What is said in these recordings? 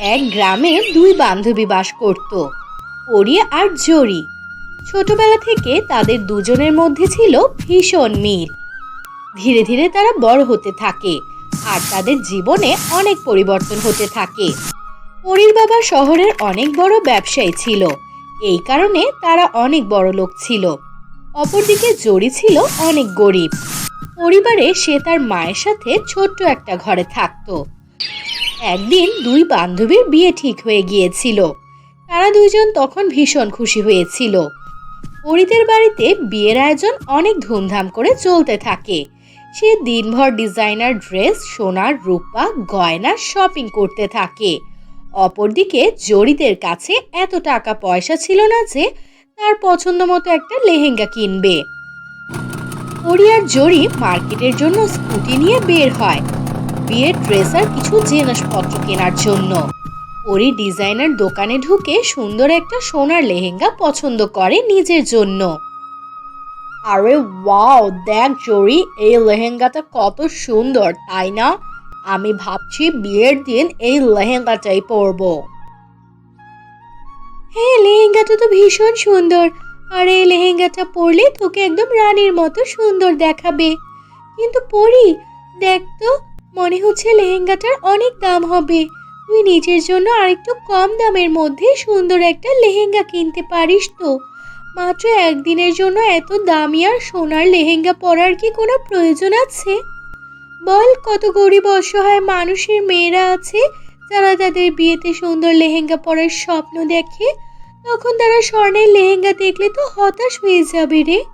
এক গ্রামে দুই বান্ধবী বাস করত পরি আর জরি। ছোটবেলা থেকে তাদের দুজনের মধ্যে ছিল ভীষণ মিল। ধীরে ধীরে তারা বড় হতে থাকে আর তাদের জীবনে অনেক পরিবর্তন হতে থাকে। পরির বাবা শহরের অনেক বড় ব্যবসায়ী ছিল, এই কারণে তারা অনেক বড় লোক ছিল। অপরদিকে জরি ছিল অনেক গরিব। পরিবারে সে তার মায়ের সাথে ছোট্ট একটা ঘরে থাকতো। একদিন দুই বান্ধবীর বিয়ে ঠিক হয়ে গিয়েছিল। তারা দুইজন তখন ভীষণ খুশি হয়েছিল। পরিদের বাড়িতে বিয়ের আয়োজন অনেক ধুমধাম করে চলতে থাকে। সে দিনভর ডিজাইনার ড্রেস, সোনার রূপা, গয়না শপিং করতে থাকে। অপরদিকে জরিদের কাছে এত টাকা পয়সা ছিল না যে তার পছন্দ মতো একটা লেহেঙ্গা কিনবে। পরি জরি মার্কেটের জন্য স্কুটি নিয়ে বের হয়। বিয়ের ড্রেস আর কিছু জিনিসপত্র কেনার জন্য। পরি ডিজাইনার দোকানে ঢুকে সুন্দর একটা সোনার লেহেঙ্গা পছন্দ করে নিজের জন্য। আরে ওয়াও, দেখ জরি, এই লেহেঙ্গাটা কত সুন্দর, তাই না? আমি ভাবছি বিয়ের দিন এই লেহেঙ্গাটাই পরবো। হ্যাঁ লেহেঙ্গাটা তো ভীষণ সুন্দর। আর এই লেহেঙ্গাটা পরলে তোকে একদম রানীর মতো সুন্দর দেখাবে। কিন্তু পরি, দেখ তো মনে হচ্ছে লেহেঙ্গাটার অনেক দাম হবে। তুই নিজের জন্য আরেকটু কম দামের মধ্যে সুন্দর একটা লেহেঙ্গা কিনতে পারিস তো। মাত্র একদিনের জন্য এত দামি আর সোনার লেহেঙ্গা পরার কি কোনো প্রয়োজন আছে? বল, কত গরিব অসহায় মানুষের মেয়েরা আছে যারা তাদের বিয়েতে সুন্দর লেহেঙ্গা পরার স্বপ্ন দেখে, তখন তারা স্বর্ণের লেহেঙ্গা দেখলে তো হতাশ হয়ে যাবে রে।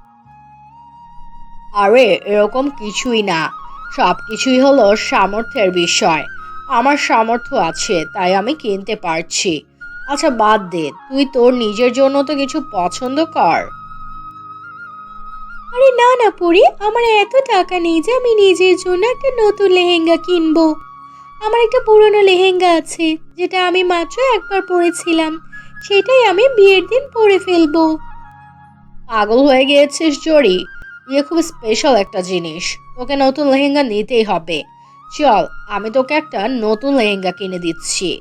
আরে, এরকম কিছুই না। সব কিছুই হলো সামর্থ্যের বিষয়। আমার সামর্থ্য আছে তাই আমি কিনতে পারছি। আচ্ছা বাদ দে তুই তোর নিজের জন্য তো কিছু পছন্দ কর। আরে না না পরি আমার এত টাকা নেই যে আমি নিজের জন্য একটা নতুন লেহেঙ্গা কিনবো। আমার একটা পুরনো লেহেঙ্গা আছে যেটা আমি মাত্র একবার পরেছিলাম। সেটাই আমি বিয়ের দিন পরে ফেলব। পাগল হয়ে গিয়েছিস জরি। বিয়ে খুব স্পেশাল একটা জিনিস। তোকে নতুন লেহেঙ্গা নিতেই হবে। চল, আমি তোকে একটা নতুন লেহেঙ্গা কিনে দিচ্ছি।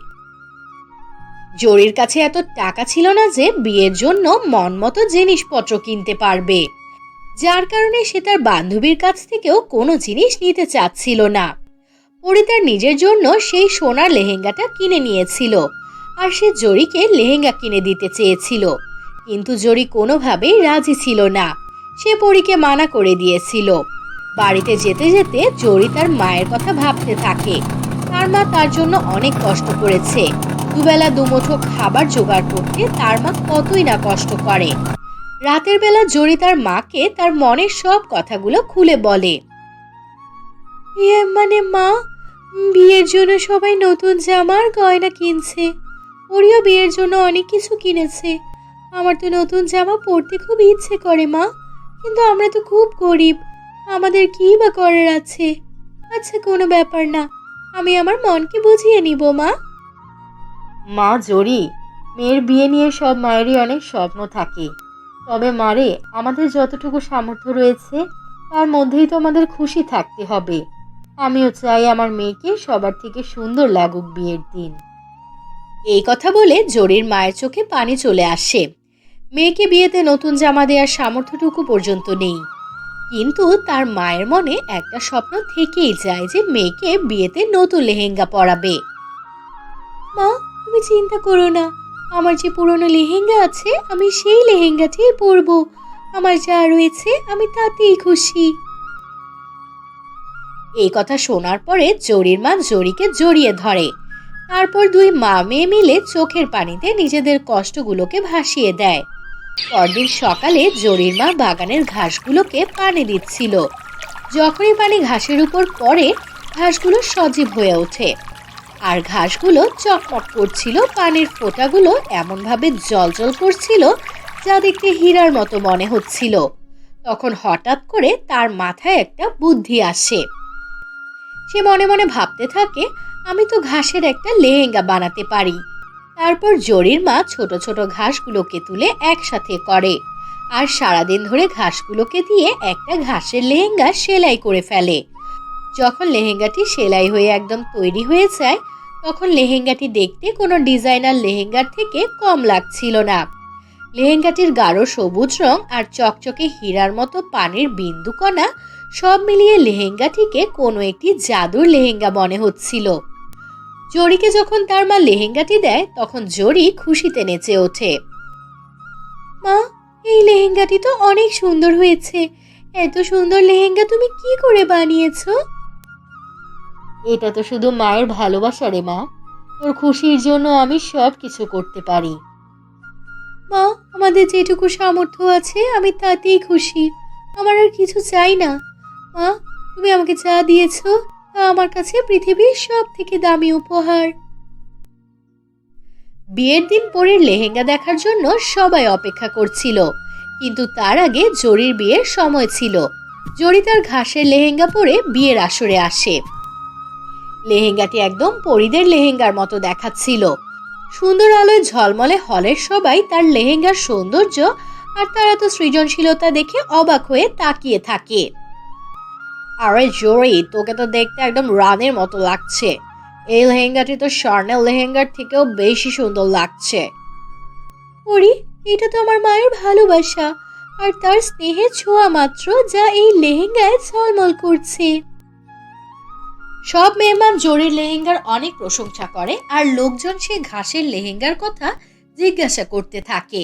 জরির কাছে এত টাকা ছিল না যে বিয়ের জন্য মন মতো জিনিসপত্র কিনতে পারবে। যার কারণে সে তার বান্ধবীর কাছ থেকেও কোনো জিনিস নিতে চাচ্ছিল না। পরে তার নিজের জন্য সেই সোনার লেহেঙ্গাটা কিনে নিয়েছিল, আর সে জরিকে লেহেঙ্গা কিনে দিতে চেয়েছিল। কিন্তু জরি কোনোভাবেই রাজি ছিল না। সে পরীকে মানা করে দিয়েছিল। বাড়িতে যেতে যেতে জরি তার মায়ের কথা ভাবতে থাকে। তার মা তার জন্য অনেক কষ্ট করেছে। দুবেলা দুমুঠো খাবার জোগাড় করতে তার মা কতই না কষ্ট করে। রাতের বেলা জরি তার মাকে তার মনের সব কথাগুলো খুলে বলে। ইয়ে মানে মা, বিয়ের জন্য সবাই নতুন জামা আর গয়না কিনছে। ওরিও বিয়ের জন্য অনেক কিছু কিনেছে। আমার তো নতুন জামা পরতে খুব ইচ্ছে করে মা, কিন্তু আমরা তো খুব গরিব। আমাদের কি বা করার আছে? আচ্ছা কোনো ব্যাপার না। আমি আমার মনকে বুঝিয়ে নিব মা। মা জরি মেয়ের বিয়ে নিয়ে সব মায়েরই অনেক স্বপ্ন থাকে। তবে মারে আমাদের যতটুকু সামর্থ্য রয়েছে তার মধ্যেই তো আমাদের খুশি থাকতে হবে। আমিও চাই আমার মেয়েকে সবার থেকে সুন্দর লাগুক বিয়ের দিন। এই কথা বলে জরির মায়ের চোখে পানি চলে আসে। মেয়েকে বিয়েতে নতুন জামা দেওয়ার সামর্থ্যটুকু পর্যন্ত নেই। কিন্তু তার মায়ের মনে একটা স্বপ্ন থেকেই যায় যে মেয়েকে বিয়েতে নতুন লেহেঙ্গা পরাবে। মা, তুমি চিন্তা করো না। আমার যে পুরনো লেহেঙ্গা আছে, আমি সেই লেহেঙ্গাটাই পরবো। আমার যা রয়েছে, আমি তাতেই খুশি। এই কথা শোনার পরে জরির মা জরিকে জড়িয়ে ধরে। তারপর দুই মা মেয়ে মিলে চোখের পানিতে নিজেদের কষ্টগুলোকে ভাসিয়ে দেয়। পরদিন সকালে জরির মা বাগানের ঘাসগুলোকে পানি দিচ্ছিল। যখনই পানি ঘাসের উপর পড়ে, ঘাসগুলো সজীব হয়ে ওঠে। আর ঘাসগুলো চকমক করছিল, পানির ফোঁটাগুলো এমনভাবে জলজল করছিল, যা দেখতে হীরার মতো মনে হচ্ছিল। তখন হঠাৎ করে তার মাথায় একটা বুদ্ধি আসে। সে মনে মনে ভাবতে থাকে, আমি তো ঘাসের একটা লেহেঙ্গা বানাতে পারি। তারপর জরির মা ছোট ছোট ঘাসগুলোকে তুলে একসাথে করে। আর সারাদিন ধরে ঘাসগুলোকে দিয়ে একটা ঘাসের লেহেঙ্গা সেলাই করে ফেলে। যখন লেহেঙ্গাটি সেলাই হয়ে একদম তৈরি হয়ে যায়, তখন লেহেঙ্গাটি দেখতে কোনো ডিজাইনার লেহেঙ্গার থেকে কম লাগছিল না। লেহেঙ্গাটির গাঢ় সবুজ রং আর চকচকে হীরার মতো পানির বিন্দুকণা সব মিলিয়ে লেহেঙ্গাটিকে কোনো একটি জাদুর লেহেঙ্গা মনে হচ্ছিল। জরিকে যখন তার মা লেহেঙ্গাটি দেয়, তখন জরি খুশিতে নেচে ওঠে। মা, এই লেহেঙ্গাটি তো অনেক সুন্দর হয়েছে। এত সুন্দর লেহেঙ্গা তুমি কি করে বানিয়েছো? এটা তো শুধু মায়ের ভালোবাসা রে মা। তোর খুশির জন্য আমি সব কিছু করতে পারি। মা, আমাদের যেটুকু সামর্থ্য আছে, আমি তাতেই খুশি। আমার আর কিছু চাই না। মা, তুমি আমাকে যা দিয়েছ তা আমার কাছে পৃথিবীর সব থেকে দামি উপহার। বিয়ের দিন পরের লেহেঙ্গা দেখার জন্য সবাই অপেক্ষা করছিল, কিন্তু তার আগে জরির বিয়ের সময় ছিল। জরি তার ঘাসের লেহেঙ্গা পরে বিয়ের আসরে আসে। লেহেঙ্গাটি একদম পরিদের লেহেঙ্গার মতো দেখাচ্ছিল। সুন্দর আলোয় ঝলমলে হলের সবাই তার লেহেঙ্গার সৌন্দর্য আর তার এত সৃজনশীলতা দেখে অবাক হয়ে তাকিয়ে থাকে। আরে জোরে তোকে তো দেখতে একদম রানের মতো লাগছে। এই লেহেঙ্গাটি তো স্বর্ণের লেহেঙ্গার থেকেও বেশি সুন্দর লাগছে। ওরি এটা তো আমার মায়ের ভালোবাসা। আর তার স্নেহের ছোঁয়া মাত্র যা এই লেহেঙ্গায় ঝলমল করছে। সব মেহমান জরির লেহেঙ্গার অনেক প্রশংসা করে আর লোকজন সে ঘাসের লেহেঙ্গার কথা জিজ্ঞাসা করতে থাকে।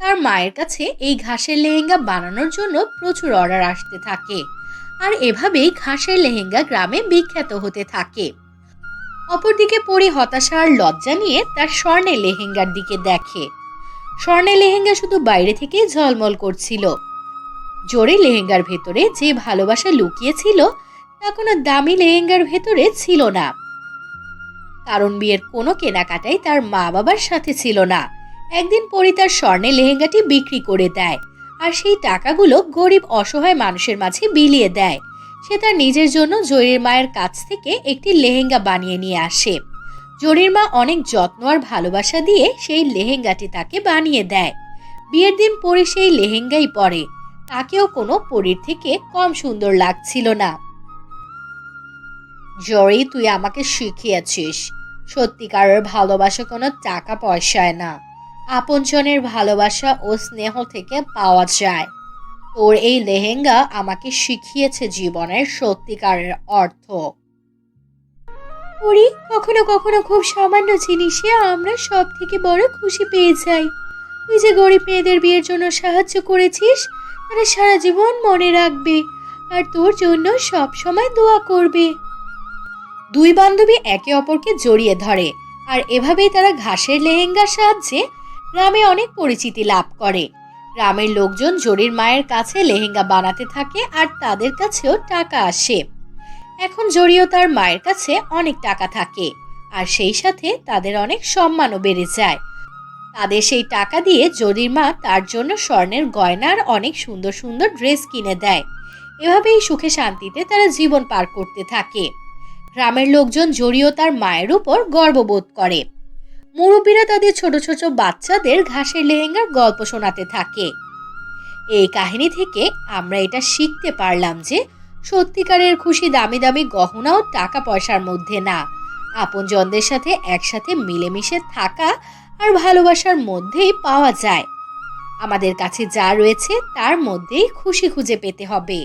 তার মায়ের কাছে এই ঘাসের লেহেঙ্গা বানানোর জন্য প্রচুর অর্ডার আসতে থাকে। আর এভাবেই ঘাসের লেহেঙ্গা গ্রামে বিখ্যাত হতে থাকে। অপরদিকে পরি হতাশা আর লজ্জা নিয়ে তার স্বর্ণের লেহেঙ্গার দিকে দেখে। স্বর্ণের লেহেঙ্গা শুধু বাইরে থেকে ঝলমল করছিল। জোরে লেহেঙ্গার ভেতরে যে ভালোবাসা লুকিয়েছিল, তা কোনো দামি লেহেঙ্গার ভেতরে ছিল না। কারণ বিয়ের কোনো কেনাকাটাই তার মা বাবার সাথে ছিল না। একদিন পরি তার স্বর্ণের লেহেঙ্গাটি বিক্রি করে দেয়। আর সেই টাকাগুলো গরিব অসহায় মানুষের মাঝে বিলিয়ে দেয়। সে তার নিজের জন্য জরির মায়ের কাছ থেকে একটি লেহেঙ্গা বানিয়ে নিয়ে আসে। জরির মা অনেক যত্ন আর ভালোবাসা দিয়ে সেই লেহেঙ্গাটি তাকে বানিয়ে দেয়। বিয়ের দিন পরে সেই লেহেঙ্গাই পরে। তাকেও কোনো পরীর থেকে কম সুন্দর লাগছিল না। জরি, তুই আমাকে শিখিয়েছিস। সত্যিকারের ভালোবাসা কোনো টাকা পয়সায় না। আপনজনের ভালোবাসা ও স্নেহ থেকে পাওয়া যায়। তোর এই লেহেঙ্গা আমাকে শিখিয়েছে জীবনের সত্যিকারের অর্থ। ওরি, কখনো কখনো খুব সামান্য জিনিসে আমরা সব থেকে বড় খুশি পেয়ে যাই। তুই যে গরিব মেয়েদের বিয়ের জন্য সাহায্য করেছিস, তারা সারা জীবন মনে রাখবে আর তোর জন্য সব সময় দোয়া করবে। দুই বান্ধবী একে অপরকে জড়িয়ে ধরে, আর এভাবেই তারা ঘাসের লেহেঙ্গার সাহায্যে গ্রামে অনেক পরিচিতি লাভ করে। গ্রামের লোকজন জরির মায়ের কাছে লেহেঙ্গা বানাতে থাকে আর তাদের কাছেও টাকা আসে। এখন জরিও তার মায়ের কাছে অনেক টাকা থাকে আর সেই সাথে তাদের অনেক সম্মানও বেড়ে যায়। তাদের সেই টাকা দিয়ে জরির মা তার জন্য স্বর্ণের গয়না আর অনেক সুন্দর সুন্দর ড্রেস কিনে দেয়। এভাবেই সুখে শান্তিতে তারা জীবন পার করতে থাকে। গ্রামের লোকজন জড়িয়ে তার মায়ের উপর গর্ববোধ করে। মুরব্বীরা তাদের ছোট ছোট বাচ্চাদের ঘাসের লেহেঙ্গার গল্প শোনাতে থাকে। এই কাহিনী থেকে আমরা এটা শিখতে পারলাম যে সত্যিকারের খুশি দামি দামি গহনাও টাকা পয়সার মধ্যে না। আপনজনদের সাথে একসাথে মিলেমিশে থাকা আর ভালোবাসার মধ্যেই পাওয়া যায়। আমাদের কাছে যা রয়েছে তার মধ্যেই খুশি খুঁজে পেতে হবে।